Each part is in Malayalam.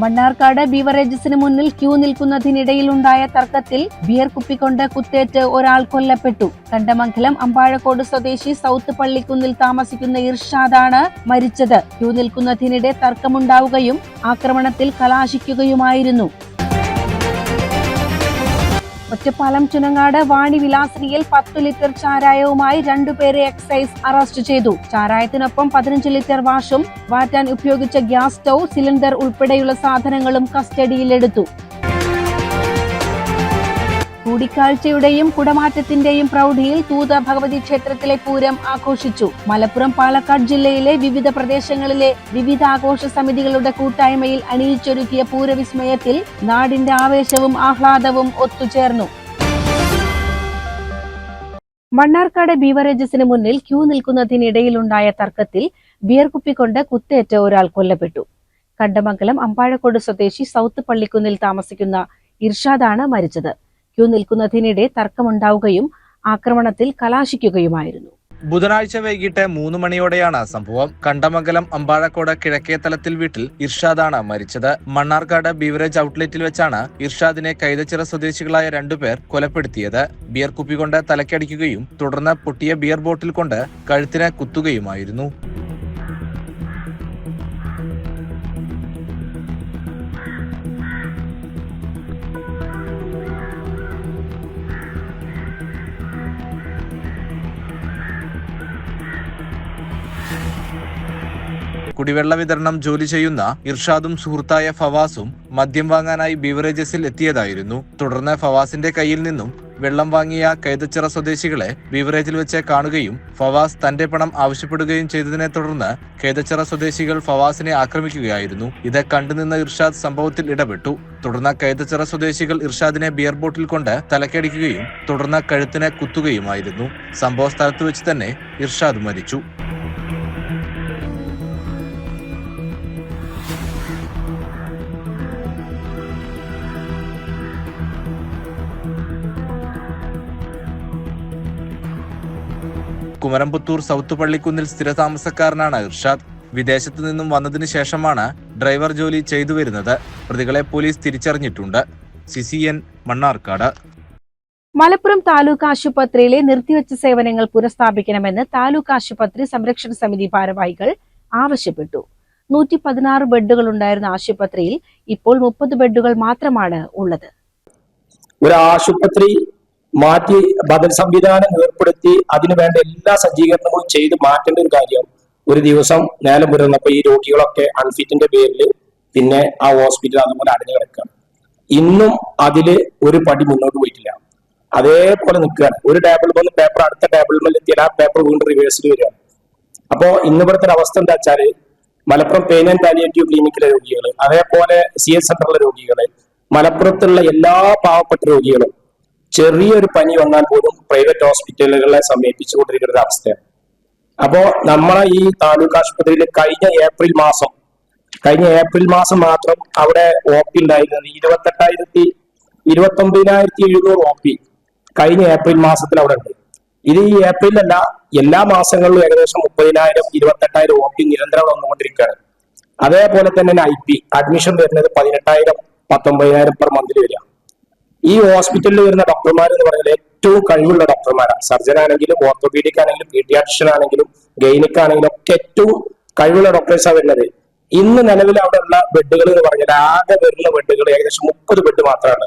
മണ്ണാർക്കാട് ബീവറേജസിന് മുന്നിൽ ക്യൂ നിൽക്കുന്നതിനിടയിലുണ്ടായ തർക്കത്തിൽ ബിയർ കുപ്പിക്കൊണ്ട് കുത്തേറ്റ് ഒരാൾ കൊല്ലപ്പെട്ടു. കണ്ടമംഗലം അമ്പാഴക്കോട് സ്വദേശി സൗത്ത് പള്ളിക്കുന്നിൽ താമസിക്കുന്ന ഇർഷാദാണ് മരിച്ചത്. ക്യൂ നിൽക്കുന്നതിനിടെ തർക്കമുണ്ടാവുകയും ആക്രമണത്തിൽ കലാശിക്കുകയുമായിരുന്നു. ഒറ്റപ്പാലം ചുനങ്ങാട് വാണി വിലാസിനിയിൽ പത്തു ലിറ്റർ ചാരായവുമായി രണ്ടുപേരെ എക്സൈസ് അറസ്റ്റ് ചെയ്തു. ചാരായത്തിനൊപ്പം പതിനഞ്ച് ലിറ്റർ വാഷും വാറ്റാൻ ഉപയോഗിച്ച ഗ്യാസ് സ്റ്റൗ സിലിണ്ടർ ഉൾപ്പെടെയുള്ള സാധനങ്ങളും കസ്റ്റഡിയിലെടുത്തു. കൂടിക്കാഴ്ചയുടെയും കുടമാറ്റത്തിന്റെയും പ്രൗഢിയിൽ തൂത ഭഗവതി ക്ഷേത്രത്തിലെ പൂരം ആഘോഷിച്ചു. മലപ്പുറം പാലക്കാട് ജില്ലയിലെ വിവിധ പ്രദേശങ്ങളിലെ വിവിധ ആഘോഷ സമിതികളുടെ കൂട്ടായ്മയിൽ അണിയിച്ചൊരുക്കിയ പൂരവിസ്മയത്തിൽ നാടിന്റെ ആവേശവും ആഹ്ലാദവും ഒത്തുചേർന്നു. മണ്ണാർക്കാട് ബീവറേജസിന് മുന്നിൽ ക്യൂ നിൽക്കുന്നതിനിടയിലുണ്ടായ തർക്കത്തിൽ ബിയർ കുപ്പിക്കൊണ്ട് കുത്തേറ്റ ഒരാൾ കൊല്ലപ്പെട്ടു. കണ്ടമംഗലം അമ്പാഴക്കോട് സ്വദേശി സൗത്ത് പള്ളിക്കുന്നിൽ താമസിക്കുന്ന ഇർഷാദാണ് മരിച്ചത്. ക്യൂ നിൽക്കുന്നതിനിടെ തർക്കമുണ്ടാവുകയും ആക്രമണത്തിൽ കലാശിക്കുകയുമായിരുന്നു. ബുധനാഴ്ച വൈകിട്ട് മൂന്ന് മണിയോടെയാണ് സംഭവം. കണ്ടമംഗലം അമ്പാഴക്കോട് കിഴക്കേത്തലത്തിൽ വീട്ടിൽ ഇർഷാദാണ് മരിച്ചത്. മണ്ണാർക്കാട് ബീവറേജ് ഔട്ട്ലെറ്റിൽ വെച്ചാണ് ഇർഷാദിനെ കൈതച്ചിറ സ്വദേശികളായ രണ്ടുപേർ കൊലപ്പെടുത്തിയത്. ബിയർ കുപ്പി കൊണ്ട് തലക്കടിക്കുകയും തുടർന്ന് പൊട്ടിയ ബിയർ ബോട്ടിൽ കൊണ്ട് കഴുത്തിന് കുത്തുകയുമായിരുന്നു. കുടിവെള്ള വിതരണം ജോലി ചെയ്യുന്ന ഇർഷാദും സുഹൃത്തായ ഫവാസും മദ്യം വാങ്ങാനായി ബീവറേജസിൽ എത്തിയതായിരുന്നു. തുടർന്ന് ഫവാസിന്റെ കയ്യിൽ നിന്നും വെള്ളം വാങ്ങിയ കൈതച്ചിറ സ്വദേശികളെ ബീവറേജിൽ വെച്ച് കാണുകയും ഫവാസ് തന്റെ പണം ആവശ്യപ്പെടുകയും ചെയ്തതിനെ തുടർന്ന് കൈതച്ചിറ സ്വദേശികൾ ഫവാസിനെ ആക്രമിക്കുകയായിരുന്നു. ഇത് കണ്ടുനിന്ന ഇർഷാദ് സംഭവത്തിൽ ഇടപെട്ടു. തുടർന്ന് കൈതച്ചിറ സ്വദേശികൾ ഇർഷാദിനെ ബിയർ ബോട്ടിൽ കൊണ്ട് തലക്കടിക്കുകയും തുടർന്ന് കഴുത്തിനെ കുത്തുകയുമായിരുന്നു. സംഭവ സ്ഥലത്ത് വെച്ച് തന്നെ ഇർഷാദ് മരിച്ചു. കുമരംപുത്തൂർ സൗത്ത് പള്ളിക്കുന്നിൽ സ്ഥിരതാമസക്കാരനാണ് ഇർഷാദ്. വിദേശത്തു നിന്നും വന്നതിന് ശേഷമാണ് ഡ്രൈവർ ജോലി ചെയ്തു വരുന്നത്. പ്രതികളെ പോലീസ് തിരിച്ചറിഞ്ഞിട്ടുണ്ട്. സിസിയൻ മണ്ണാർക്കാട്. മലപ്പുറം താലൂക്ക് ആശുപത്രിയിലെ നിർത്തിവെച്ച സേവനങ്ങൾ പുനഃസ്ഥാപിക്കണമെന്ന് താലൂക്ക് ആശുപത്രി സംരക്ഷണ സമിതി ഭാരവാഹികൾ ആവശ്യപ്പെട്ടു. നൂറ്റി പതിനാറ് ബെഡുകൾ ഉണ്ടായിരുന്ന ആശുപത്രിയിൽ ഇപ്പോൾ മുപ്പത് ബെഡുകൾ മാത്രമാണ് ഉള്ളത്. ഒരു ആശുപത്രി മാറ്റി ബദൽ സംവിധാനം ഏർപ്പെടുത്തി അതിനു വേണ്ട എല്ലാ സജ്ജീകരണങ്ങളും ചെയ്ത് മാറ്റേണ്ട ഒരു കാര്യം ഒരു ദിവസം നേരം പുലർന്നപ്പോ ഈ രോഗികളൊക്കെ അൺഫിറ്റിന്റെ പേരിൽ പിന്നെ ആ ഹോസ്പിറ്റൽ അതുപോലെ അടഞ്ഞു കിടക്കുകയാണ്. ഇന്നും അതിൽ ഒരു പടി മുന്നോട്ട് പോയിട്ടില്ല. അതേപോലെ നിൽക്കുകയാണ്. ഒരു ടേബിൾ വന്ന് പേപ്പർ അടുത്ത ടേബിളിൽ എത്തിയാൽ ആ പേപ്പർ വീണ്ടും റിവേഴ്സിൽ വരികയാണ്. അപ്പോ ഇന്ന് ഇവിടുത്തെ അവസ്ഥ എന്താ വെച്ചാൽ മലപ്പുറം പെയിൻ ആൻഡ് പാലിയേറ്റീവ് ക്ലിനിക്കിലെ രോഗികൾ അതേപോലെ സി എസ് സെന്ററിലെ രോഗികൾ മലപ്പുറത്തുള്ള എല്ലാ പാവപ്പെട്ട രോഗികളും ചെറിയൊരു പനി വന്നാൽ പോലും പ്രൈവറ്റ് ഹോസ്പിറ്റലുകളെ സമീപിച്ചുകൊണ്ടിരിക്കുന്ന ഒരു അവസ്ഥയാണ്. അപ്പോ നമ്മളെ ഈ താലൂക്ക് ആശുപത്രിയിൽ കഴിഞ്ഞ ഏപ്രിൽ മാസം കഴിഞ്ഞ ഏപ്രിൽ മാസം മാത്രം അവിടെ ഒ പി ഉണ്ടായിരുന്നത് ഇരുപത്തെട്ടായിരത്തി ഇരുപത്തി ഒമ്പതിനായിരത്തി എഴുന്നൂറ് ഒ പി കഴിഞ്ഞ ഏപ്രിൽ മാസത്തിൽ അവിടെ ഉണ്ട്. ഇത് ഈ ഏപ്രിലല്ല എല്ലാ മാസങ്ങളിലും ഏകദേശം മുപ്പതിനായിരം ഇരുപത്തെട്ടായിരം ഒ പി നിരന്തരം വന്നുകൊണ്ടിരിക്കുകയാണ്. അതേപോലെ തന്നെ ഐ പി അഡ്മിഷൻ വരുന്നത് പതിനെട്ടായിരം പത്തൊമ്പതിനായിരം പെർ മന്തിൽ വരിക. ഈ ഹോസ്പിറ്റലിൽ വരുന്ന ഡോക്ടർമാർ എന്ന് പറഞ്ഞാൽ ഏറ്റവും കഴിവുള്ള ഡോക്ടർമാരാണ് സർജൻ ആണെങ്കിലും ഓർത്തോപീഡിക് ആണെങ്കിലും പീഡിയാട്രിഷ്യൻ ആണെങ്കിലും ഗൈനിക് ആണെങ്കിലും ഒക്കെ ഏറ്റവും കഴിവുള്ള ഡോക്ടേഴ്സാണ് വരുന്നത്. ഇന്ന് നിലവിൽ അവിടെ ഉള്ള ബെഡുകൾ എന്ന് പറഞ്ഞാൽ ആകെ വരുന്ന ബെഡുകൾ ഏകദേശം മുപ്പത് ബെഡ് മാത്രമാണ്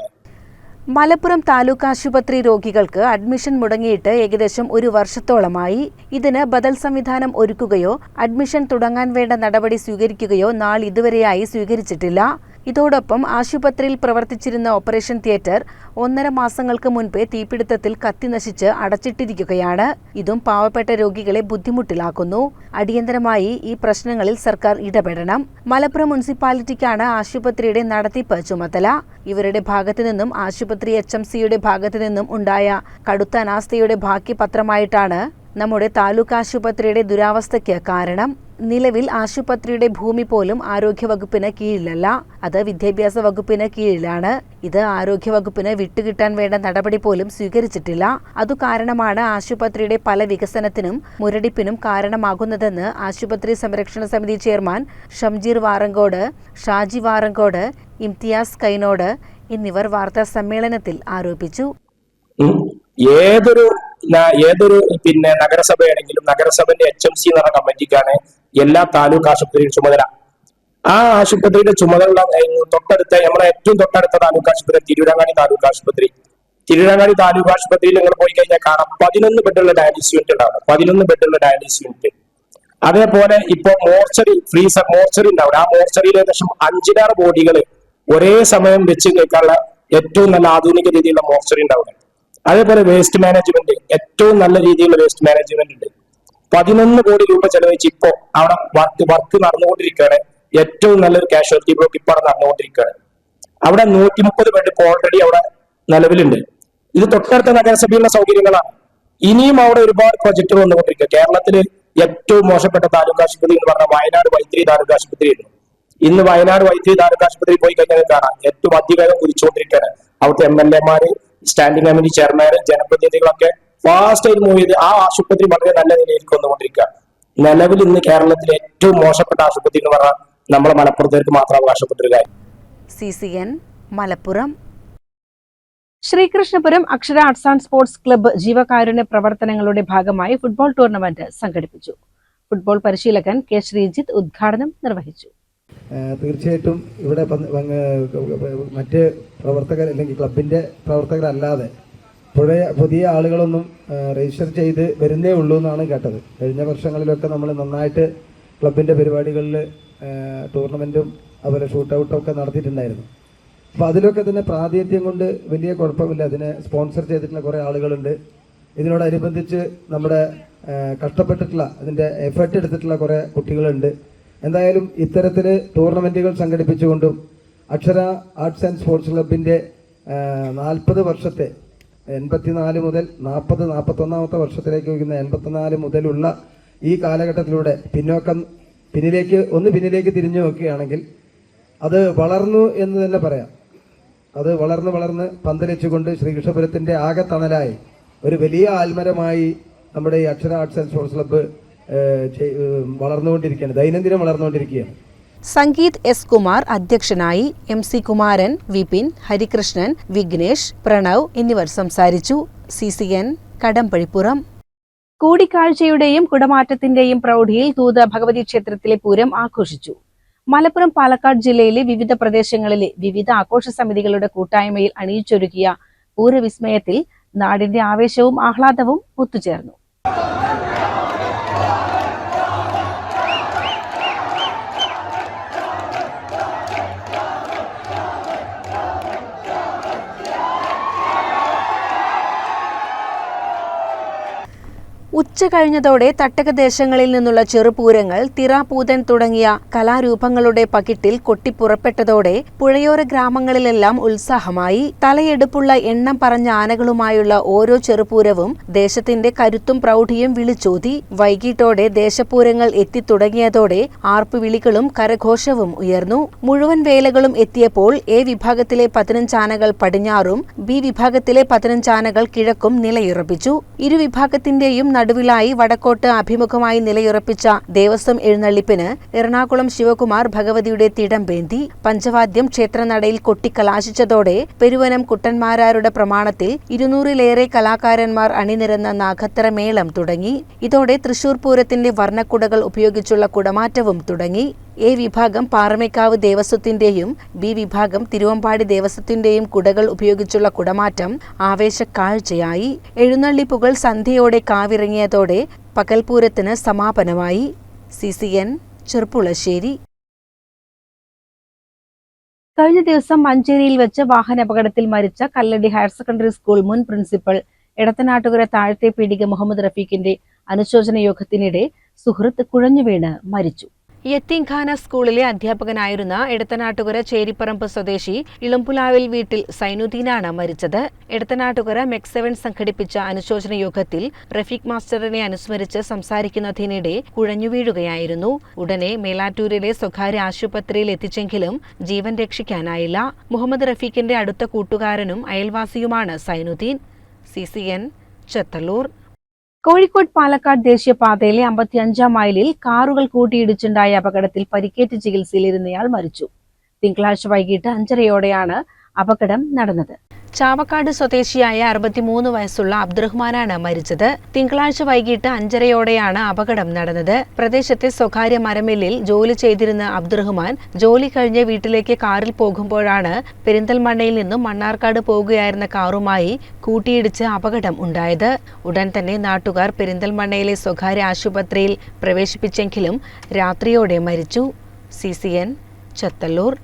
മലപ്പുറം താലൂക്ക് ആശുപത്രി രോഗികൾക്ക് അഡ്മിഷൻ മുടങ്ങിയിട്ട് ഏകദേശം ഒരു വർഷത്തോളമായി ഇതിന് ബദൽ സംവിധാനം ഒരുക്കുകയോ അഡ്മിഷൻ തുടങ്ങാൻ വേണ്ട നടപടി സ്വീകരിക്കുകയോ നാൾ ഇതുവരെയായി സ്വീകരിച്ചിട്ടില്ല. ഇതോടൊപ്പം ആശുപത്രിയിൽ പ്രവർത്തിച്ചിരുന്ന ഓപ്പറേഷൻ തിയേറ്റർ ഒന്നര മാസങ്ങൾക്ക് മുൻപേ തീപിടുത്തത്തിൽ കത്തിനശിച്ച് അടച്ചിട്ടിരിക്കുകയാണ്. ഇതും പാവപ്പെട്ട രോഗികളെ ബുദ്ധിമുട്ടിലാക്കുന്നു. അടിയന്തരമായി ഈ പ്രശ്നങ്ങളിൽ സർക്കാർ ഇടപെടണം. മലപ്പുറം മുനിസിപ്പാലിറ്റിക്കാണ് ആശുപത്രിയുടെ നടത്തിപ്പ് ചുമതല ഇവരുടെ ഭാഗത്തു നിന്നും ആശുപത്രി എച്ച് എം സിയുടെ ഭാഗത്തു നിന്നും ഉണ്ടായ കടുത്ത അനാസ്ഥയുടെ ബാക്കിപത്രമായിട്ടാണ് നമ്മുടെ താലൂക്ക് ആശുപത്രിയുടെ ദുരാവസ്ഥയ്ക്ക് കാരണം നിലവിൽ ആശുപത്രിയുടെ ഭൂമി പോലും ആരോഗ്യവകുപ്പിന് കീഴിലല്ല. അത് വിദ്യാഭ്യാസ വകുപ്പിന് കീഴിലാണ്. ഇത് ആരോഗ്യവകുപ്പിന് വിട്ടുകിട്ടാൻ വേണ്ട നടപടി പോലും സ്വീകരിച്ചിട്ടില്ല. അതു കാരണമാണ് ആശുപത്രിയുടെ പല വികസനത്തിനും മുരടിപ്പിനും കാരണമാകുന്നതെന്ന് ആശുപത്രി സംരക്ഷണ സമിതി ചെയർമാൻ ഷംജീർ വാറങ്കോട് ഷാജി വാറങ്കോട് ഇംതിയാസ് കൈനോട് എന്നിവർ വാർത്താ സമ്മേളനത്തിൽ ആരോപിച്ചു ഏതൊരു ഏതൊരു പിന്നെ നഗരസഭയാണെങ്കിലും നഗരസഭന്റെ എച്ച് എം സി എന്ന് പറഞ്ഞ കമ്മിറ്റിക്കാണ് എല്ലാ താലൂക്ക് ആശുപത്രിയുടെ ചുമതല. ആ ആശുപത്രിയുടെ ചുമതല തൊട്ടടുത്ത നമ്മുടെ ഏറ്റവും തൊട്ടടുത്ത താലൂക്ക് ആശുപത്രി തിരൂരങ്ങാടി താലൂക്ക് ആശുപത്രി. തിരൂരങ്ങാടി താലൂക്ക് ആശുപത്രിയിൽ നിങ്ങൾ പോയി കഴിഞ്ഞാൽ കാണാം പതിനൊന്ന് ബെഡുള്ള ഡയാലിസിസ് യൂണിറ്റ് ഉണ്ടാവും. പതിനൊന്ന് ബെഡുള്ള ഡയാലിസിസ് യൂണിറ്റ്. അതേപോലെ ഇപ്പൊ മോർച്ചറി ഫ്രീസർ മോർച്ചറി ഉണ്ടാവും. ആ മോർച്ചറിയിൽ ഏകദേശം അഞ്ചിനാറ് ബോഡികൾ ഒരേ സമയം വെച്ച് കേൾക്കാനുള്ള ഏറ്റവും നല്ല ആധുനിക രീതിയിലുള്ള മോർച്ചറി ഉണ്ടാവുന്നത് അതേപോലെ വേസ്റ്റ് മാനേജ്മെന്റ് ഏറ്റവും നല്ല രീതിയിലുള്ള വേസ്റ്റ് മാനേജ്മെന്റ് ഉണ്ട്. പതിനൊന്ന് കോടി രൂപ ചെലവഴിച്ച് ഇപ്പോ അവിടെ വർക്ക് വർക്ക് നടന്നുകൊണ്ടിരിക്കുകയാണ്. ഏറ്റവും നല്ലൊരു കാഷ്വാലിറ്റി ബ്ലോക്ക് ഇപ്പൊ അവിടെ നടന്നുകൊണ്ടിരിക്കുകയാണ്. അവിടെ നൂറ്റി മുപ്പത് ബെഡ് ഇപ്പോൾ ഓൾറെഡി അവിടെ നിലവിലുണ്ട്. ഇത് തൊട്ടടുത്ത നഗരസഭയുള്ള സൗകര്യങ്ങളാണ്. ഇനിയും അവിടെ ഒരുപാട് പ്രോജക്റ്റുകൾ വന്നുകൊണ്ടിരിക്കുക. കേരളത്തിൽ ഏറ്റവും മോശപ്പെട്ട താലൂക്ക് ആശുപത്രി എന്ന് പറഞ്ഞാൽ വയനാട് വൈത്തിരി താലൂക്ക് ആശുപത്രിയായിരുന്നു. ഇന്ന് വയനാട് വൈത്തിരി താലൂക്ക് ആശുപത്രി പോയി കഴിഞ്ഞാൽ കാണാം. ഏറ്റവും അധികം കുതിച്ചുകൊണ്ടിരിക്കുകയാണ് അവിടുത്തെ എം എൽ എമാര് സ്റ്റാൻഡിംഗ് കമ്മിറ്റി ചെയർമാൻ ജനപ്രതിനിധികളൊക്കെ ഫാസ്റ്റ് ആയിട്ട് മൂവ് ചെയ്ത് ആ ആശുപത്രി വളരെ നല്ല നിലയിലേക്ക് വന്നുകൊണ്ടിരിക്കുക നിലവിൽ ഇന്ന് കേരളത്തിലെ ഏറ്റവും മോശപ്പെട്ട ആശുപത്രി എന്ന് പറഞ്ഞാൽ നമ്മുടെ മലപ്പുറത്തേക്ക് മാത്രം അവകാശപ്പെട്ടൊരു കാര്യം C C N Malappuram. Sreekrishnapuram Akshara arts and sports club ജീവകാരുണ്യ പ്രവർത്തനങ്ങളുടെ ഭാഗമായി ഫുട്ബോൾ ടൂർണമെന്റ് സംഘടിപ്പിച്ചു. ഫുട്ബോൾ പരിശീലകൻ കെ ശ്രീജിത്ത് ഉദ്ഘാടനം നിർവഹിച്ചു. തീർച്ചയായിട്ടും ഇവിടെ മറ്റ് പ്രവർത്തകർ അല്ലെങ്കിൽ ക്ലബിന്റെ പ്രവർത്തകരല്ലാതെ പുഴയ പുതിയ ആളുകളൊന്നും രജിസ്റ്റർ ചെയ്ത് വരുന്നേ ഉള്ളൂ എന്നാണ് കേട്ടത്. കഴിഞ്ഞ വർഷങ്ങളിലൊക്കെ നമ്മൾ നന്നായിട്ട് ക്ലബിന്റെ പരിപാടികളിൽ ടൂർണമെന്റും അതുപോലെ ഷൂട്ടൗട്ടും ഒക്കെ നടത്തിയിട്ടുണ്ടായിരുന്നു. അപ്പോൾ അതിലൊക്കെ തന്നെ പ്രാതിനിധ്യം കൊണ്ട് വലിയ കുഴപ്പമില്ല. അതിനെ സ്പോൺസർ ചെയ്തിട്ടുള്ള കുറേ ആളുകളുണ്ട്. ഇതിനോടനുബന്ധിച്ച് നമ്മുടെ കഷ്ടപ്പെട്ടിട്ടുള്ള അതിന്റെ എഫേർട്ട് എടുത്തിട്ടുള്ള കുറേ കുട്ടികളുണ്ട്. എന്തായാലും ഇത്തരത്തിൽ ടൂർണമെന്റുകൾ സംഘടിപ്പിച്ചുകൊണ്ടും അക്ഷര ആർട്സ് ആൻഡ് സ്പോർട്സ് ക്ലബിന്റെ നാൽപ്പത് വർഷത്തെ എൺപത്തിനാല് മുതൽ നാൽപ്പത് നാൽപ്പത്തൊന്നാമത്തെ വർഷത്തിലേക്ക് വയ്ക്കുന്ന എൺപത്തിനാല് മുതലുള്ള ഈ കാലഘട്ടത്തിലൂടെ പിന്നോക്കം പിന്നിലേക്ക് ഒന്ന് പിന്നിലേക്ക് തിരിഞ്ഞു നോക്കുകയാണെങ്കിൽ അത് വളർന്നു എന്ന് തന്നെ പറയാം. അത് വളർന്ന് വളർന്ന് പന്തലിച്ചുകൊണ്ട് ശ്രീകൃഷ്ണപുരത്തിന്റെ ആകെ തണലായി. ഒരു വലിയ ആൽമരമായി നമ്മുടെ ഈ Akshara arts and sports club വളർന്നുകൊണ്ടിരിക്കുകയാണ്. ദൈനംദിനം വളർന്നുകൊണ്ടിരിക്കുകയാണ്. സംഗീത് എസ് കുമാർ അധ്യക്ഷനായി എം സി കുമാരൻ വിപിൻ ഹരികൃഷ്ണൻ വിഘ്നേഷ് പ്രണവ് എന്നിവർ സംസാരിച്ചു. C C N Kadambazhipuram. കൂടിക്കാഴ്ചയുടെയും കുടമാറ്റത്തിന്റെയും പ്രൗഢിയിൽ തൂത ഭഗവതി ക്ഷേത്രത്തിലെ പൂരം ആഘോഷിച്ചു. മലപ്പുറം പാലക്കാട് ജില്ലയിലെ വിവിധ പ്രദേശങ്ങളിലെ വിവിധ ആഘോഷ സമിതികളുടെ കൂട്ടായ്മയിൽ അണിയിച്ചൊരുക്കിയ പൂരവിസ്മയത്തിൽ നാടിന്റെ ആവേശവും ആഹ്ലാദവും ഒത്തുചേർന്നു. ഉച്ച കഴിഞ്ഞതോടെ തട്ടകദേശങ്ങളിൽ നിന്നുള്ള ചെറുപൂരങ്ങൾ തിറാപൂതൻ തുടങ്ങിയ കലാരൂപങ്ങളുടെ പകിട്ടിൽ കൊട്ടിപ്പുറപ്പെട്ടതോടെ പുഴയോര ഗ്രാമങ്ങളിലെല്ലാം ഉത്സാഹമായി. തലയെടുപ്പുള്ള എണ്ണം പറഞ്ഞ ആനകളുമായുള്ള ഓരോ ചെറുപൂരവും ദേശത്തിന്റെ കരുത്തും പ്രൗഢിയും വിളിച്ചോതി. വൈകിട്ടോടെ ദേശപൂരങ്ങൾ എത്തിത്തുടങ്ങിയതോടെ ആർപ്പുവിളികളും കരഘോഷവും ഉയർന്നു. മുഴുവൻ വേലകളും എത്തിയപ്പോൾ എ വിഭാഗത്തിലെ പതിനഞ്ചാനകൾ പടിഞ്ഞാറും ബി വിഭാഗത്തിലെ പതിനഞ്ചാനകൾ കിഴക്കും നിലയുറപ്പിച്ചു. ഇരുവിഭാഗത്തിന്റെയും നടുവിലായി വടക്കോട്ട് അഭിമുഖമായി നിലയുറപ്പിച്ച ദേവസ്വം എഴുന്നള്ളിപ്പിന് എറണാകുളം ശിവകുമാർ ഭഗവതിയുടെ തിടം വേന്തി പഞ്ചവാദ്യം ക്ഷേത്രനടയിൽ കൊട്ടിക്കലാശിച്ചതോടെ പെരുവനം കുട്ടന്മാരാരുടെ പ്രമാണത്തിൽ ഇരുന്നൂറിലേറെ കലാകാരന്മാർ അണിനിരന്ന നാഗത്തറ മേളം തുടങ്ങി. ഇതോടെ തൃശൂർ പൂരത്തിന്റെ വർണക്കുടകൾ ഉപയോഗിച്ചുള്ള കുടമാറ്റവും തുടങ്ങി. എ വിഭാഗം പാറമേക്കാവ് ദേവസ്വത്തിന്റെയും ബി വിഭാഗം തിരുവമ്പാടി ദേവസ്വത്തിന്റെയും കുടകൾ ഉപയോഗിച്ചുള്ള കുടമാറ്റം ആവേശക്കാഴ്ചയായി. എഴുന്നള്ളിപ്പുകൾ സന്ധ്യയോടെ കാവിറങ്ങിയതോടെ പകൽപൂരത്തിന് സമാപനമായി. സി സി എൻ ചെറുപ്പുളശ്ശേരി കഴിഞ്ഞ ദിവസം മഞ്ചേരിയിൽ വെച്ച് വാഹനാപകടത്തിൽ മരിച്ച കല്ലടി ഹയർ സെക്കൻഡറി സ്കൂൾ മുൻ പ്രിൻസിപ്പൽ എടത്തനാട്ടുകര താഴത്തെ പീടിക മുഹമ്മദ് റഫീഖിന്റെ അനുശോചന യോഗത്തിനിടെ സുഹൃത്ത് കുഴഞ്ഞുവീണ് മരിച്ചു. യത്തീംഖാന സ്കൂളിലെ അധ്യാപകനായിരുന്ന എടത്തനാട്ടുകര ചേരിപ്പറമ്പ് സ്വദേശി ഇളമ്പുലാവിൽ വീട്ടിൽ സൈനുദ്ദീനാണ് മരിച്ചത്. എടത്തനാട്ടുകര മെക്സെവൻ സംഘടിപ്പിച്ച അനുശോചന യോഗത്തിൽ റഫീഖ് മാസ്റ്ററിനെ അനുസ്മരിച്ച് സംസാരിക്കുന്നതിനിടെ കുഴഞ്ഞു വീഴുകയായിരുന്നു. ഉടനെ മേലാറ്റൂരിലെ സ്വകാര്യ ആശുപത്രിയിൽ എത്തിച്ചെങ്കിലും ജീവൻ രക്ഷിക്കാനായില്ല. മുഹമ്മദ് റഫീഖിന്റെ അടുത്ത കൂട്ടുകാരനും അയൽവാസിയുമാണ് Zainudheen. C C N Chethallur. Kozhikode Palakkad ദേശീയപാതയിലെ അമ്പത്തിയഞ്ചാം മൈലിൽ കാറുകൾ കൂട്ടിയിടിച്ചുണ്ടായ അപകടത്തിൽ പരിക്കേറ്റ് ചികിത്സയിലിരുന്നയാൾ മരിച്ചു. തിങ്കളാഴ്ച വൈകിട്ട് അഞ്ചരയോടെയാണ് അപകടം നടന്നത്. ചാവക്കാട് സ്വദേശിയായ അറുപത്തിമൂന്ന് വയസ്സുള്ള അബ്ദുറഹ്മാനാണ് മരിച്ചത്. തിങ്കളാഴ്ച വൈകിട്ട് അഞ്ചരയോടെയാണ് അപകടം നടന്നത്. പ്രദേശത്തെ സ്വകാര്യ മരമില്ലിൽ ജോലി ചെയ്തിരുന്ന അബ്ദുറഹ്മാൻ ജോലി കഴിഞ്ഞ് വീട്ടിലേക്ക് കാറിൽ പോകുമ്പോഴാണ് പെരിന്തൽമണ്ണയിൽ നിന്നും മണ്ണാർക്കാട് പോകുകയായിരുന്ന കാറുമായി കൂട്ടിയിടിച്ച് അപകടം ഉണ്ടായത്. ഉടൻ തന്നെ നാട്ടുകാർ പെരിന്തൽമണ്ണയിലെ സ്വകാര്യ ആശുപത്രിയിൽ പ്രവേശിപ്പിച്ചെങ്കിലും രാത്രിയോടെ മരിച്ചു. C C N Chathallur.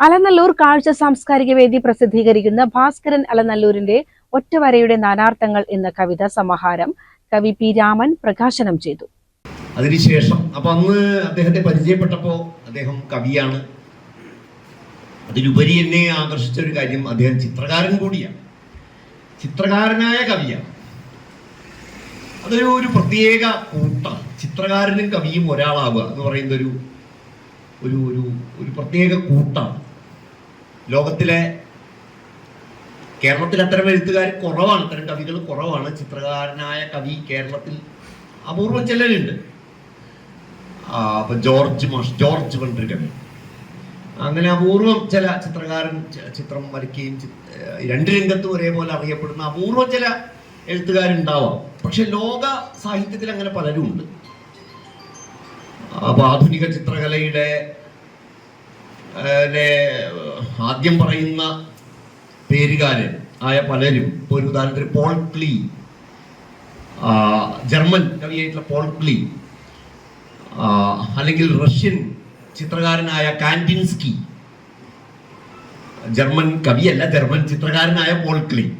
Alanallur കാഴ്ച സാംസ്കാരിക വേദി പ്രസിദ്ധീകരിക്കുന്ന ഭാസ്കരൻ അലനല്ലൂരിന്റെ ഒറ്റവരയുടെ നാനാർത്ഥങ്ങൾ എന്ന കവിതാ സമാഹാരം കവി പി രാമൻ പ്രകാശനം ചെയ്തു. അതിനുശേഷം അപ്പൊ അന്ന് അദ്ദേഹത്തെ പരിചയപ്പെട്ടപ്പോ അദ്ദേഹം കവിയാണ്. അതിലുപരി എന്നെ ആകർഷിച്ച ഒരു കാര്യം അദ്ദേഹം ചിത്രകാരൻ കൂടിയാണ്. ചിത്രകാരനായ കവിയാണ്. അതൊരു ഒരു പ്രത്യേക കൂട്ടാണ്. ചിത്രകാരനും കവിയും ഒരാളാവുക എന്ന് പറയുന്ന ഒരു ഒരു ഒരു പ്രത്യേക കൂട്ടാണ്. ലോകത്തിലെ കേരളത്തിൽ അത്തരം എഴുത്തുകാർ കുറവാണ്. അത്തരം കവികൾ കുറവാണ്. ചിത്രകാരനായ കവി കേരളത്തിൽ അപൂർവം ചിലരുണ്ട്. അപ്പൊ ജോർജ് മാഷ് ജോർജ് വണ്ടിരിക്കൻ അങ്ങനെ അപൂർവം ചില ചിത്രകാരൻ ചിത്രം വരയ്ക്കുകയും രണ്ട് രംഗത്തും ഒരേപോലെ അറിയപ്പെടുന്ന അപൂർവം ചില എഴുത്തുകാരുണ്ടാവാം. പക്ഷെ ലോക സാഹിത്യത്തിൽ അങ്ങനെ പലരും ഉണ്ട്. അപ്പൊ ആധുനിക ചിത്രകലയുടെ ആദ്യം പറയുന്ന പേരുകാരൻ ആയ പലരും ഇപ്പൊ ഒരു ഉദാഹരണത്തിന് പോൾ ക്ലീ ജർമ്മൻ കവിയായിട്ടുള്ള പോൾ ക്ലീ അല്ലെങ്കിൽ റഷ്യൻ ചിത്രകാരനായ കാൻഡിൻസ്കി ജർമ്മൻ കവിയല്ല ജർമ്മൻ ചിത്രകാരനായ പോൾ ക്ലീ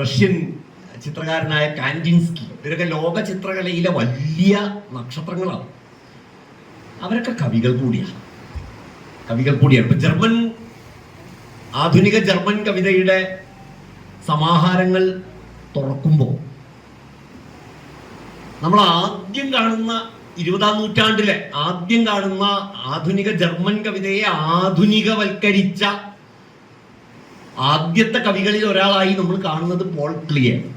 റഷ്യൻ ചിത്രകാരനായ കാൻഡിൻസ്കി. ഇവരൊക്കെ ലോക ചിത്രകലയിലെ വലിയ നക്ഷത്രങ്ങളാണ്. അവരൊക്കെ കവികൾ കൂടിയാണ്. കവികൾ കൂടിയാണ് ഇപ്പൊ ജർമ്മൻ ആധുനിക ജർമ്മൻ കവിതയുടെ സമാഹാരങ്ങൾ തുറക്കുമ്പോൾ നമ്മൾ ആദ്യം കാണുന്ന ഇരുപതാം നൂറ്റാണ്ടിലെ ആദ്യം കാണുന്ന ആധുനിക ജർമ്മൻ കവിതയെ ആധുനികവൽക്കരിച്ച ആദ്യത്തെ കവികളിൽ ഒരാളായി നമ്മൾ കാണുന്നത് പോൾ ക്ലിയാണ്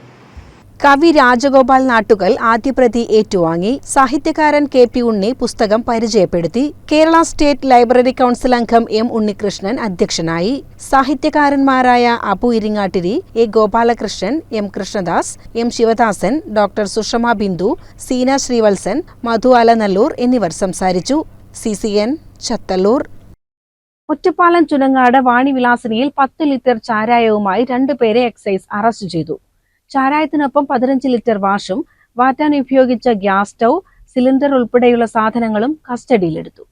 കവി രാജഗോപാൽ നാട്ടുകൽ ആദ്യപ്രതി ഏറ്റുവാങ്ങി. സാഹിത്യകാരൻ കെ പി ഉണ്ണി പുസ്തകം പരിചയപ്പെടുത്തി. കേരള സ്റ്റേറ്റ് ലൈബ്രറി കൗൺസിൽ അംഗം എം ഉണ്ണികൃഷ്ണൻ അധ്യക്ഷനായി. സാഹിത്യകാരന്മാരായ Abu Iringattiri A Gopalakrishnan M Krishnadas M Sivadasan doctor Sushama Bindu Seena Sreevalsan Madhu Alanallur എന്നിവർ സംസാരിച്ചു. C C N Chathallur. Ottapalam Chunangad വാണിവിലാസിനിയിൽ പത്ത് ലിറ്റർ ചാരായവുമായി രണ്ടുപേരെ എക്സൈസ് അറസ്റ്റ് ചെയ്തു. ചാരായത്തിനൊപ്പം പതിനഞ്ച് ലിറ്റർ വാഷും വാറ്റാൻ ഉപയോഗിച്ച ഗ്യാസ് സ്റ്റൗ സിലിണ്ടർ ഉൾപ്പെടെയുള്ള സാധനങ്ങളും കസ്റ്റഡിയിലെടുത്തു.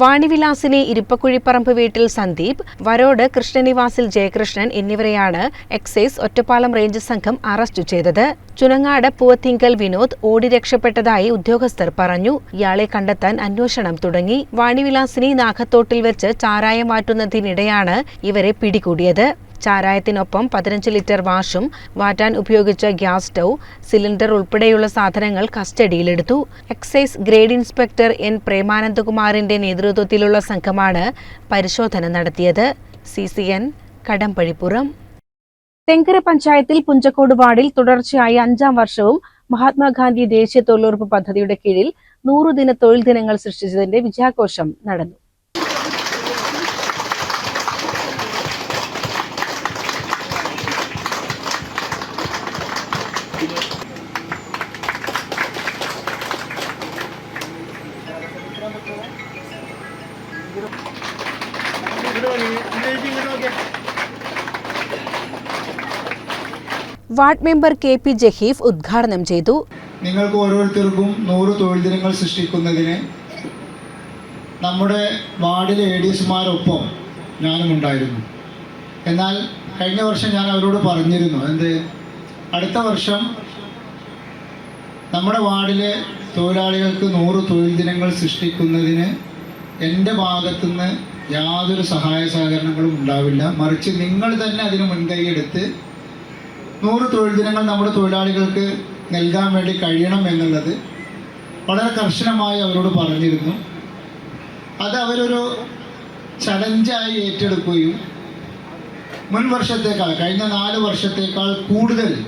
വാണിവിലാസിനി ഇരിപ്പക്കുഴിപ്പറമ്പ് വീട്ടിൽ സന്ദീപ് വരോട് കൃഷ്ണനിവാസിൽ ജയകൃഷ്ണൻ എന്നിവരെയാണ് എക്സൈസ് ഒറ്റപ്പാലം റേഞ്ച് സംഘം അറസ്റ്റ് ചെയ്തത്. ചുനങ്ങാട് പൂവത്തിങ്കൽ വിനോദ് ഓടി രക്ഷപ്പെട്ടതായി ഉദ്യോഗസ്ഥർ പറഞ്ഞു. ഇയാളെ കണ്ടെത്താൻ അന്വേഷണം തുടങ്ങി. വാണിവിലാസിനി നാഗത്തോട്ടിൽ വെച്ച് ചാരായം മാറ്റുന്നതിനിടെയാണ് ഇവരെ പിടികൂടിയത്. ചാരായത്തിനൊപ്പം പതിനഞ്ച് ലിറ്റർ വാഷും വാറ്റാൻ ഉപയോഗിച്ച ഗ്യാസ് സ്റ്റൗ സിലിണ്ടർ ഉൾപ്പെടെയുള്ള സാധനങ്ങൾ കസ്റ്റഡിയിലെടുത്തു. എക്സൈസ് ഗ്രേഡ് ഇൻസ്പെക്ടർ എൻ പ്രേമാനന്ദകുമാറിന്റെ നേതൃത്വത്തിലുള്ള സംഘമാണ് പരിശോധന നടത്തിയത്. C C N Kadambazhipuram. Thenkara പഞ്ചായത്തിൽ പുഞ്ചക്കോട് വാർഡിൽ തുടർച്ചയായി അഞ്ചാം വർഷവും മഹാത്മാഗാന്ധി ദേശീയ തൊഴിലുറപ്പ് പദ്ധതിയുടെ കീഴിൽ നൂറു ദിന തൊഴിൽ ദിനങ്ങൾ സൃഷ്ടിച്ചതിന്റെ വിജയാഘോഷം നടന്നു. Ward member K P Jaheef ഉദ്ഘാടനം ചെയ്തു. നിങ്ങൾക്ക് ഓരോരുത്തർക്കും നൂറ് തൊഴിൽ ദിനങ്ങൾ സൃഷ്ടിക്കുന്നതിന് നമ്മുടെ വാർഡിലെ എ ഡി എസുമാരൊപ്പം ഞാനും ഉണ്ടായിരുന്നു. എന്നാൽ കഴിഞ്ഞ വർഷം ഞാൻ അവരോട് പറഞ്ഞിരുന്നു എന്ത് അടുത്ത വർഷം നമ്മുടെ വാർഡിലെ തൊഴിലാളികൾക്ക് നൂറ് തൊഴിൽ ദിനങ്ങൾ സൃഷ്ടിക്കുന്നതിന് എന്റെ ഭാഗത്തുനിന്ന് യാതൊരു സഹായ സഹകരണങ്ങളും ഉണ്ടാവില്ല. മറിച്ച് നിങ്ങൾ തന്നെ അതിന് മുൻകൈയെടുത്ത് നൂറ് തൊഴിൽ ദിനങ്ങൾ നമ്മുടെ തൊഴിലാളികൾക്ക് നൽകാൻ വേണ്ടി കഴിയണം എന്നുള്ളത് വളരെ കർശനമായി അവരോട് പറഞ്ഞിരുന്നു. അത് അവരൊരു ചലഞ്ചായി ഏറ്റെടുക്കുകയും മുൻ വർഷത്തേക്കാൾ കഴിഞ്ഞ നാല് വർഷത്തേക്കാൾ കൂടുതൽ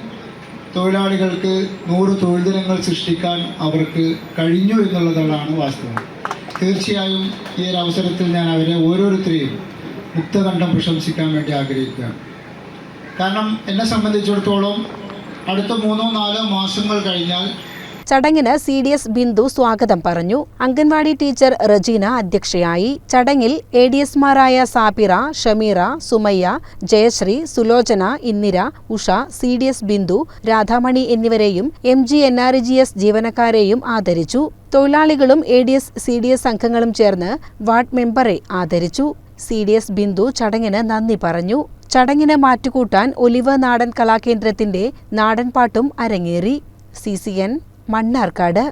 തൊഴിലാളികൾക്ക് നൂറ് തൊഴിൽ ദിനങ്ങൾ സൃഷ്ടിക്കാൻ അവർക്ക് കഴിഞ്ഞു എന്നുള്ളതാണ് വാസ്തവം. തീർച്ചയായും ഈ ഒരു അവസരത്തിൽ ഞാൻ അവരെ ഓരോരുത്തരെയും മുക്തകണ്ഠം പ്രശംസിക്കാൻ വേണ്ടി ആഗ്രഹിക്കുകയാണ്. കാരണം എന്നെ സംബന്ധിച്ചിടത്തോളം അടുത്ത മൂന്നോ നാലോ മാസങ്ങൾ കഴിഞ്ഞാൽ ചടങ്ങിന് സി ഡി എസ് ബിന്ദു സ്വാഗതം പറഞ്ഞു. അംഗൻവാടി ടീച്ചർ റജീന അധ്യക്ഷയായി. ചടങ്ങിൽ A D എസ്മാരായ Sabira Shameera Sumayya Jayasree Sulochana Indira Usha C D S Bindu Radhamani എന്നിവരെയും M G N R G S ജീവനക്കാരെയും ആദരിച്ചു. തൊഴിലാളികളും A D S C D S സംഘങ്ങളും ചേർന്ന് വാർഡ് മെമ്പറെ ആദരിച്ചു. സി ഡി എസ് ബിന്ദു ചടങ്ങിന് നന്ദി പറഞ്ഞു. ചടങ്ങിന് മാറ്റുകൂട്ടാൻ ഒലിവ് നാടൻ കലാകേന്ദ്രത്തിന്റെ നാടൻപാട്ടും അരങ്ങേറി. C C N Mannarkkad.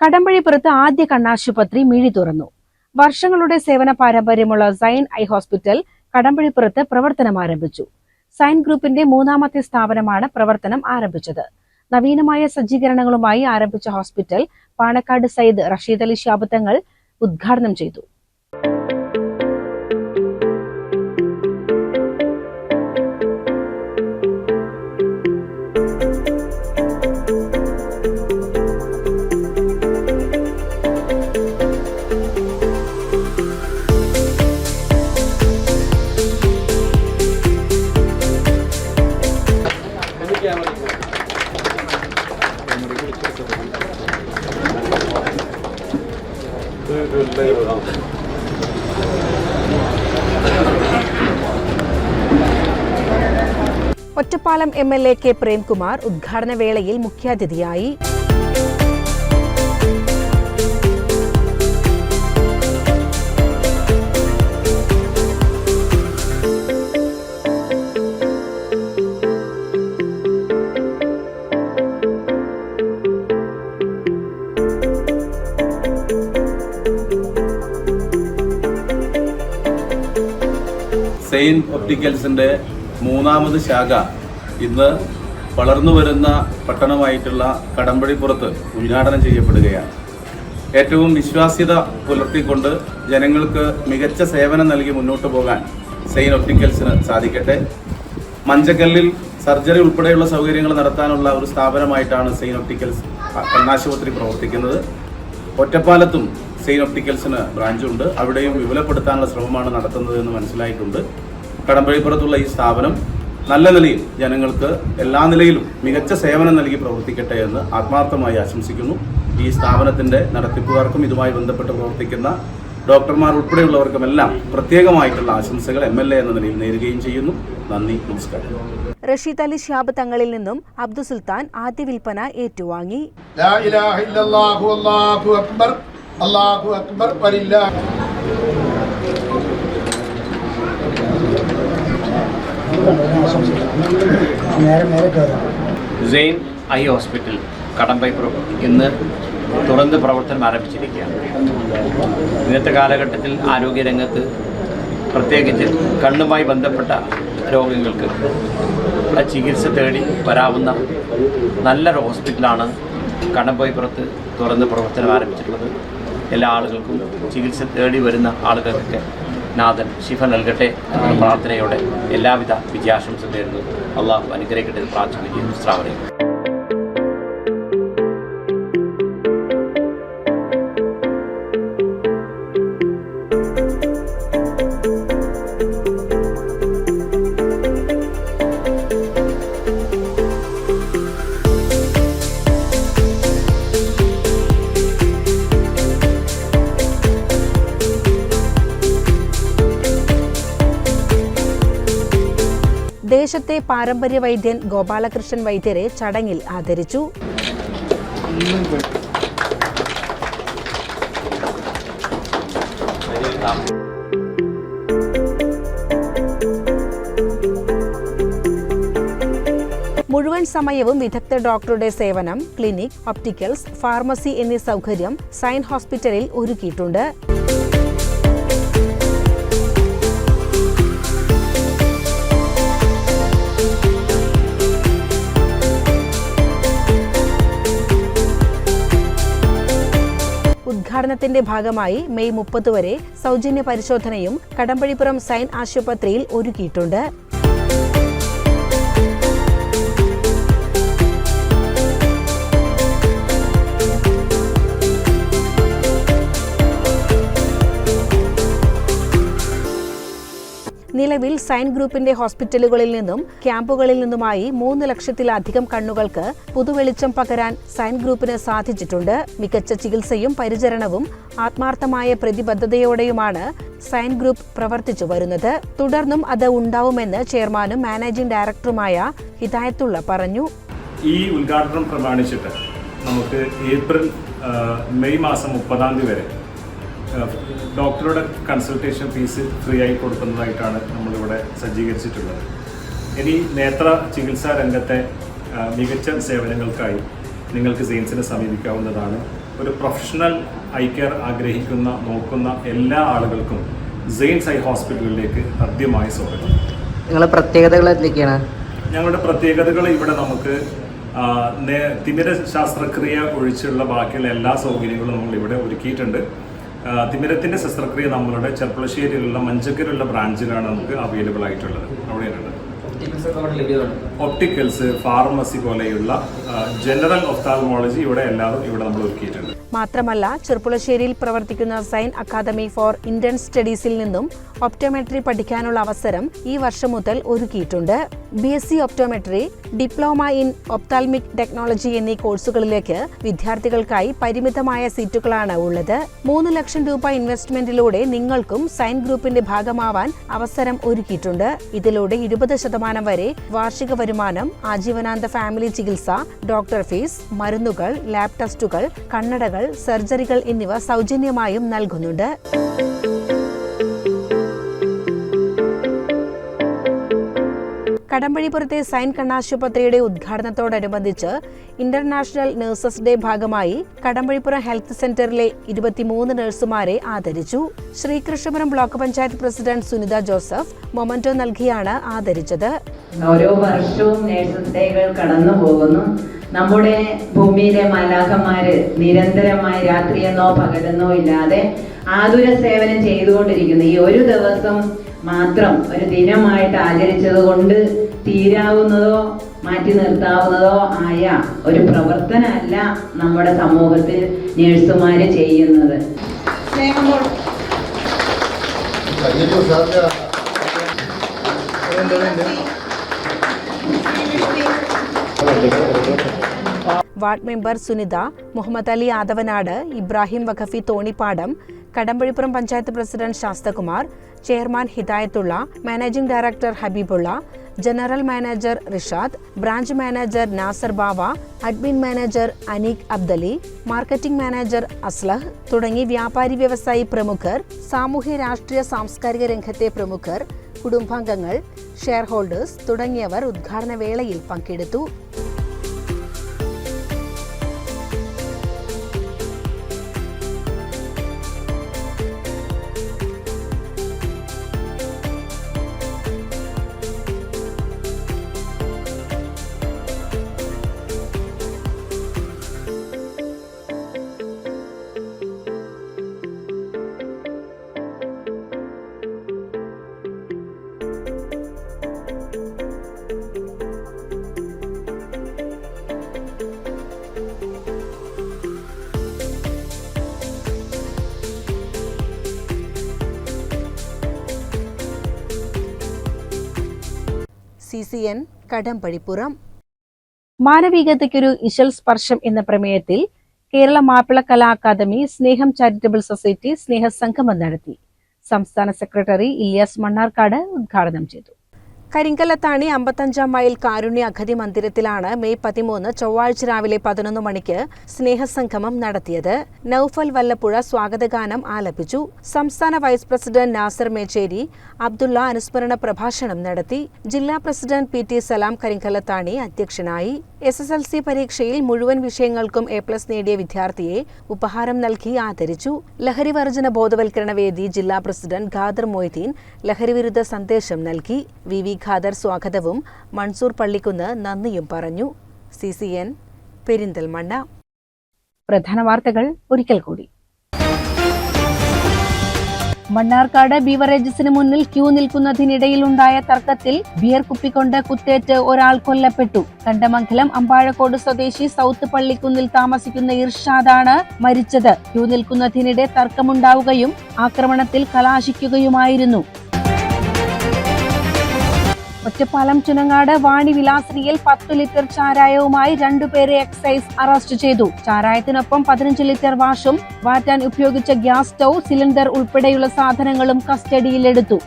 കടമ്പഴിപ്പുറത്ത് ആദ്യ കണ്ണാശുപത്രി മിഴി തുറന്നു. വർഷങ്ങളുടെ സേവന പാരമ്പര്യമുള്ള സൈൻ ഐ ഹോസ്പിറ്റൽ കടമ്പഴിപ്പുറത്ത് പ്രവർത്തനം ആരംഭിച്ചു. സൈൻ ഗ്രൂപ്പിന്റെ മൂന്നാമത്തെ സ്ഥാപനമാണ് പ്രവർത്തനം ആരംഭിച്ചത്. നവീനമായ സജ്ജീകരണങ്ങളുമായി ആരംഭിച്ച ഹോസ്പിറ്റൽ പാണക്കാട് സയ്യിദ് റഷീദ് അലി ശാബത്തങ്ങൾ ഉദ്ഘാടനം ചെയ്തു. M L A K Premkumar ഉദ്ഘാടന വേളയിൽ മുഖ്യാതിഥിയായി. സെയിൻ ഒപ്റ്റിക്കൽസിന്റെ മൂന്നാമത് ശാഖ ഇന്ന് വളർന്നു വരുന്ന പട്ടണമായിട്ടുള്ള കടമ്പടിപ്പുറത്ത് ഉദ്ഘാടനം ചെയ്യപ്പെടുകയാണ്. ഏറ്റവും വിശ്വാസ്യത പുലർത്തിക്കൊണ്ട് ജനങ്ങൾക്ക് മികച്ച സേവനം നൽകി മുന്നോട്ട് പോകാൻ സെയിൻ ഒപ്റ്റിക്കൽസിന് സാധിക്കട്ടെ. മഞ്ചക്കല്ലിൽ സർജറി ഉൾപ്പെടെയുള്ള സൗകര്യങ്ങൾ നടത്താനുള്ള ഒരു സ്ഥാപനമായിട്ടാണ് സെയിൻ ഒപ്റ്റിക്കൽസ് കണ്ണാശുപത്രി പ്രവർത്തിക്കുന്നത്. ഒറ്റപ്പാലത്തും സെയിൻ ഒപ്റ്റിക്കൽസിന് ബ്രാഞ്ചുണ്ട്. അവിടെയും വിപുലപ്പെടുത്താനുള്ള ശ്രമമാണ് നടത്തുന്നത് എന്ന് മനസ്സിലായിട്ടുണ്ട്. കടമ്പഴിപ്പുറത്തുള്ള ഈ സ്ഥാപനം നല്ല നിലയിൽ ജനങ്ങൾക്ക് എല്ലാ നിലയിലും മികച്ച സേവനം നൽകി പ്രവർത്തിക്കട്ടെ എന്ന് ആത്മാർത്ഥമായി ആശംസിക്കുന്നു. ഈ സ്ഥാപനത്തിന്റെ നടത്തിപ്പുകാർക്കും ഇതുമായി ബന്ധപ്പെട്ട് പ്രവർത്തിക്കുന്ന ഡോക്ടർമാർ ഉൾപ്പെടെയുള്ളവർക്കുമെല്ലാം പ്രത്യേകമായിട്ടുള്ള ആശംസകൾ എം എൽ എ എന്ന നിലയിൽ നേരുകയും ചെയ്യുന്നു. നന്ദി നമസ്കാരം. റഷീദ് അലി ഷാബ് തങ്ങളിൽ നിന്നും അബ്ദു സുൽത്താൻ ആദ്യ വിൽപ്പന ഏറ്റുവാങ്ങി. ലാ ഇലാഹ ഇല്ലല്ലാഹു അല്ലാഹു അക്ബർ. അല്ലാഹു അക്ബർ സെയിൻ ഐ ഹോസ്പിറ്റൽ കടമ്പൈപ്പുറം ഇന്ന് തുറന്ന് പ്രവർത്തനം ആരംഭിച്ചിരിക്കുകയാണ്. ഇന്നത്തെ കാലഘട്ടത്തിൽ ആരോഗ്യരംഗത്ത് പ്രത്യേകിച്ച് കണ്ണുമായി ബന്ധപ്പെട്ട രോഗങ്ങൾക്ക് ചികിത്സ തേടി വരാവുന്ന നല്ലൊരു ഹോസ്പിറ്റലാണ് കടമ്പൈപ്പുറത്ത് തുറന്ന് പ്രവർത്തനം ആരംഭിച്ചിട്ടുള്ളത്. എല്ലാ ആളുകൾക്കും ചികിത്സ തേടി വരുന്ന ആളുകൾക്കൊക്കെ നാഥൻ ശിഫ നൽകട്ടെ എന്ന പ്രാർത്ഥനയോടെ എല്ലാവിധ വിജയാശംസ നേരുന്നു അള്ളാഹു അനുഗ്രഹിക്കട്ടെ പ്രാർത്ഥിക്കുകയും സ്രാവനം പാരമ്പര്യ വൈദ്യൻ ഗോപാലകൃഷ്ണൻ വൈദ്യരെ ചടങ്ങിൽ ആദരിച്ചു. മുഴുവൻ സമയവും വിദഗ്ധ ഡോക്ടറുടെ സേവനം ക്ലിനിക് ഒപ്റ്റിക്കൽസ് ഫാർമസി എന്നീ സൗകര്യം സൈൻ ഹോസ്പിറ്റലിൽ ഒരുക്കിയിട്ടുണ്ട്. ഉദ്ഘാടനത്തിന്റെ ഭാഗമായി മെയ് മുപ്പത് വരെ സൗജന്യ പരിശോധനയും കടമ്പഴിപ്പുറം സൈൻ ആശുപത്രിയിൽ ഒരുക്കിയിട്ടുണ്ട്. നിലവിൽ സൈൻ ഗ്രൂപ്പിന്റെ ഹോസ്പിറ്റലുകളിൽ നിന്നും ക്യാമ്പുകളിൽ നിന്നുമായി മൂന്ന് ലക്ഷത്തിലധികം കണ്ണുകൾക്ക് പുതുവെളിച്ചം പകരാൻ സൈൻ ഗ്രൂപ്പിന് സാധിച്ചിട്ടുണ്ട്. മികച്ച ചികിത്സയും പരിചരണവും ആത്മാർത്ഥമായ പ്രതിബദ്ധതയോടെയുമാണ് സൈൻ ഗ്രൂപ്പ് പ്രവർത്തിച്ചു വരുന്നത്. തുടർന്നും അത് ഉണ്ടാവുമെന്ന് ചെയർമാനും മാനേജിംഗ് ഡയറക്ടറുമായ ഹിദായത്തുള്ള പറഞ്ഞു. ഈ ഉദ്ഘാടനം പ്രമാണിച്ചിട്ട് നമുക്ക് ഏപ്രിൽ മെയ് മാസം മുപ്പതാം തീയതി വരെ ഡോക്ടറുടെ കൺസൾട്ടേഷൻ ഫീസ് ഫ്രീ ആയി കൊടുക്കുന്നതായിട്ടാണ് നമ്മളിവിടെ സജ്ജീകരിച്ചിട്ടുള്ളത്. ഇനി നേത്ര ചികിത്സാ രംഗത്തെ മികച്ച സേവനങ്ങൾക്കായി നിങ്ങൾക്ക് സെയിൻസിനെ സമീപിക്കാവുന്നതാണ്. ഒരു പ്രൊഫഷണൽ ഐ കെയർ ആഗ്രഹിക്കുന്ന നോക്കുന്ന എല്ലാ ആളുകൾക്കും സെയിൻസ് ഐ ഹോസ്പിറ്റലിലേക്ക് ആദ്യമായി സ്വാഗതം. നിങ്ങളുടെ പ്രത്യേകതകൾ എന്തൊക്കെയാണ്? ഞങ്ങളുടെ പ്രത്യേകതകൾ ഇവിടെ നമുക്ക് തിമിര ശസ്ത്രക്രിയ ഒഴിച്ചുള്ള ബാക്കിയുള്ള എല്ലാ സൗകര്യങ്ങളും നമ്മൾ ഇവിടെ ഒരുക്കിയിട്ടുണ്ട്. ആ, തിമിരത്തിന്റെ ശസ്ത്രക്രിയ നമ്മളുടെ ചെർപ്പളശ്ശേരിയിലുള്ള മഞ്ചക്കരുള്ള ബ്രാഞ്ചിലാണ് നമുക്ക് അവൈലബിൾ ആയിട്ടുള്ളത്. അവിടെയാണ് ഒപ്റ്റിക്കൽസ് ഫാർമസി പോലെയുള്ള ജനറൽ ഒഫ്താൽമോളജി ഇവിടെ എല്ലാവരും ഇവിടെ നമ്മൾ ഒരുക്കിയിട്ടുണ്ട്. മാത്രമല്ല ചെർപ്പുളശ്ശേരിയിൽ പ്രവർത്തിക്കുന്ന സൈൻ അക്കാദമി ഫോർ ഇന്ത്യൻ സ്റ്റഡീസിൽ നിന്നും ഒപ്റ്റോമെട്രി പഠിക്കാനുള്ള അവസരം ഈ വർഷം മുതൽ ഒരുക്കിയിട്ടുണ്ട്. B S C optometry diploma in ophthalmic technology എന്നീ കോഴ്സുകളിലേക്ക് വിദ്യാർത്ഥികൾക്കായി പരിമിതമായ സീറ്റുകളാണ് ഉള്ളത്. മൂന്ന് ലക്ഷം രൂപ ഇൻവെസ്റ്റ്മെന്റിലൂടെ നിങ്ങൾക്കും സൈൻ ഗ്രൂപ്പിന്റെ ഭാഗമാവാൻ അവസരം ഒരുക്കിയിട്ടുണ്ട്. ഇതിലൂടെ ഇരുപത് ശതമാനം വരെ വാർഷിക വരുമാനം ആജീവനാന്ത ഫാമിലി ചികിത്സ ഡോക്ടർ ഫീസ് മരുന്നുകൾ ലാബ് ടെസ്റ്റുകൾ കണ്ണടകൾ സർജറികൾ എന്നിവ സൗജന്യമായും നൽകുന്നുണ്ട്. കടമ്പഴിപ്പുറത്തെ സൈൻ കണ്ണാശുപത്രിയുടെ ഉദ്ഘാടനത്തോടനുബന്ധിച്ച് ഇന്റർനാഷണൽ നഴ്സസ് ഡേ ഭാഗമായി കടമ്പഴിപ്പുറം ഹെൽത്ത് സെന്ററിലെ ഇരുപത്തിമൂന്ന് നഴ്സുമാരെ ആദരിച്ചു. Sreekrishnapuram block panchayat president Sunitha Joseph memento നൽകിയാണ് ആദരിച്ചത്. ഓരോ വർഷവും ഡേകൾ കടന്നു പോകുന്നു. നമ്മുടെ ഭൂമിയിലെ മാലാഖമാര് നിരന്തരമായി രാത്രിയെന്നോ പകലെന്നോ ഇല്ലാതെ ആതുര സേവനം ചെയ്തുകൊണ്ടിരിക്കുന്നു. ഈ ഒരു ദിവസം മാത്രം ഒരു ദിനമായിട്ട് ആചരിച്ചത് കൊണ്ട് തീരാവുന്നതോ മാറ്റി നിർത്താവുന്നതോ ആയ ഒരു പ്രവർത്തനമല്ല നമ്മുടെ സമൂഹത്തിൽ നേഴ്സുമാര് ചെയ്യുന്നത്. Ward member Sunitha Muhammad Ali Adavanad Ibrahim Wakafi Thonippadam Kadambazhipuram panchayat president Sasthakumar chairman Hidayathulla managing director Habeebulla general manager Rishad branch manager Nasar Bava admin manager Aneeq Abdali marketing manager Aslah തുടങ്ങി വ്യാപാരി വ്യവസായി പ്രമുഖർ സാമൂഹ്യ രാഷ്ട്രീയ സാംസ്കാരിക രംഗത്തെ പ്രമുഖർ കുടുംബാംഗങ്ങൾ ഷെയർ ഹോൾഡേഴ്സ് തുടങ്ങിയവർ ഉദ്ഘാടന വേളയിൽ പങ്കെടുത്തു. സി എൻ കടമ്പഴിപ്പുറം മാനവികതയ്ക്കൊരു ഇശൽ സ്പർശം എന്ന പ്രമേയത്തിൽ Kerala Mappila Kala academy Sneham charitable society സ്നേഹസംഗമം നടത്തി. സംസ്ഥാന സെക്രട്ടറി ഇലിയാസ് മണ്ണാർക്കാട് ഉദ്ഘാടനം ചെയ്തു. കരിങ്കല്ലത്താണി അമ്പത്തഞ്ചാം മൈൽ കാരുണ്യ അഗതി മന്ദിരത്തിലാണ് മെയ് പതിമൂന്ന് ചൊവ്വാഴ്ച രാവിലെ പതിനൊന്ന് മണിക്ക് സ്നേഹസംഗമം നടത്തിയത്. നൌഫൽ വല്ലപ്പുഴ സ്വാഗതഗാനം ആലപിച്ചു. സംസ്ഥാന വൈസ് പ്രസിഡന്റ് നാസർ മേച്ചേരി അബ്ദുള്ള അനുസ്മരണ പ്രഭാഷണം നടത്തി. ജില്ലാ president P T Salam Karinkallathani അധ്യക്ഷനായി. എസ് എസ് എൽ സി പരീക്ഷയിൽ മുഴുവൻ വിഷയങ്ങൾക്കും എ പ്ലസ് നേടിയ വിദ്യാർത്ഥിയെ ഉപഹാരം നൽകി ആദരിച്ചു. ലഹരിവർജന ബോധവൽക്കരണ വേദി ജില്ലാ പ്രസിഡന്റ് ഖാദർ മൊയ്തീൻ ലഹരിവിരുദ്ധ സന്ദേശം നൽകി. വി വി ഖാദർ സ്വാഗതവും മൺസൂർ പള്ളിക്കുന്ന് നന്ദിയും പറഞ്ഞു. C C N Perinthalmanna. പ്രധാന വാർത്തകൾ ഒരിക്കൽ കൂടി. മണ്ണാർക്കാട് ബീവറേജസിന് മുന്നിൽ ക്യൂ നിൽക്കുന്നതിനിടയിലുണ്ടായ തർക്കത്തിൽ ബിയർ കുപ്പിക്കൊണ്ട് കുത്തേറ്റ് ഒരാൾ കൊല്ലപ്പെട്ടു. കണ്ടമംഗലം അമ്പാഴക്കോട് സ്വദേശി സൗത്ത് പള്ളിക്കുന്നിൽ താമസിക്കുന്ന ഇർഷാദാണ് മരിച്ചത്. ക്യൂ നിൽക്കുന്നതിനിടെ തർക്കമുണ്ടാവുകയും ആക്രമണത്തിൽ കലാശിക്കുകയുമായിരുന്നു. ഒറ്റപ്പാലം ചുനങ്ങാട് വാണി വിലാശ്രീയിൽ പത്തു ലിറ്റർ ചാരായവുമായി രണ്ടുപേരെ എക്സൈസ് അറസ്റ്റ് ചെയ്തു. ചാരായത്തിനൊപ്പം പതിനഞ്ച് ലിറ്റർ വാഷും വാറ്റാൻ ഉപയോഗിച്ച ഗ്യാസ് സ്റ്റൗ സിലിണ്ടർ ഉൾപ്പെടെയുള്ള സാധനങ്ങളും കസ്റ്റഡിയിലെടുത്തു.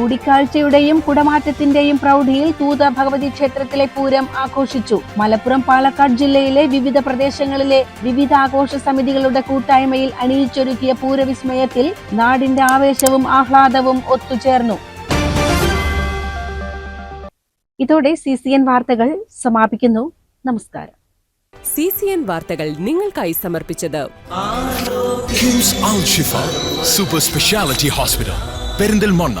കൂടിക്കാഴ്ചയുടെയും കുടമാറ്റത്തിന്റെയും പ്രൗഢിയിൽ തൂത ഭഗവതി ക്ഷേത്രത്തിലെ പൂരം ആഘോഷിച്ചു. മലപ്പുറം പാലക്കാട് ജില്ലയിലെ വിവിധ പ്രദേശങ്ങളിലെ വിവിധ ആഘോഷ സമിതികളുടെ കൂട്ടായ്മയിൽ അണിയിച്ചൊരുക്കിയ പൂരവിസ്മയത്തിൽ നാടിന്റെ ആവേശവും ആഹ്ലാദവും ഒത്തുചേർന്നു. ഇതോടെ സി സി എൻ വാർത്തകൾ സമാപിക്കുന്നു. നമസ്കാരം. സി സി എൻ വാർത്തകൾ നിങ്ങൾക്കായി സമർപ്പിച്ചത് സൂപ്പർ സ്പെഷ്യാലിറ്റി ഹോസ്പിറ്റൽ പെരിന്തൽമണ്ണ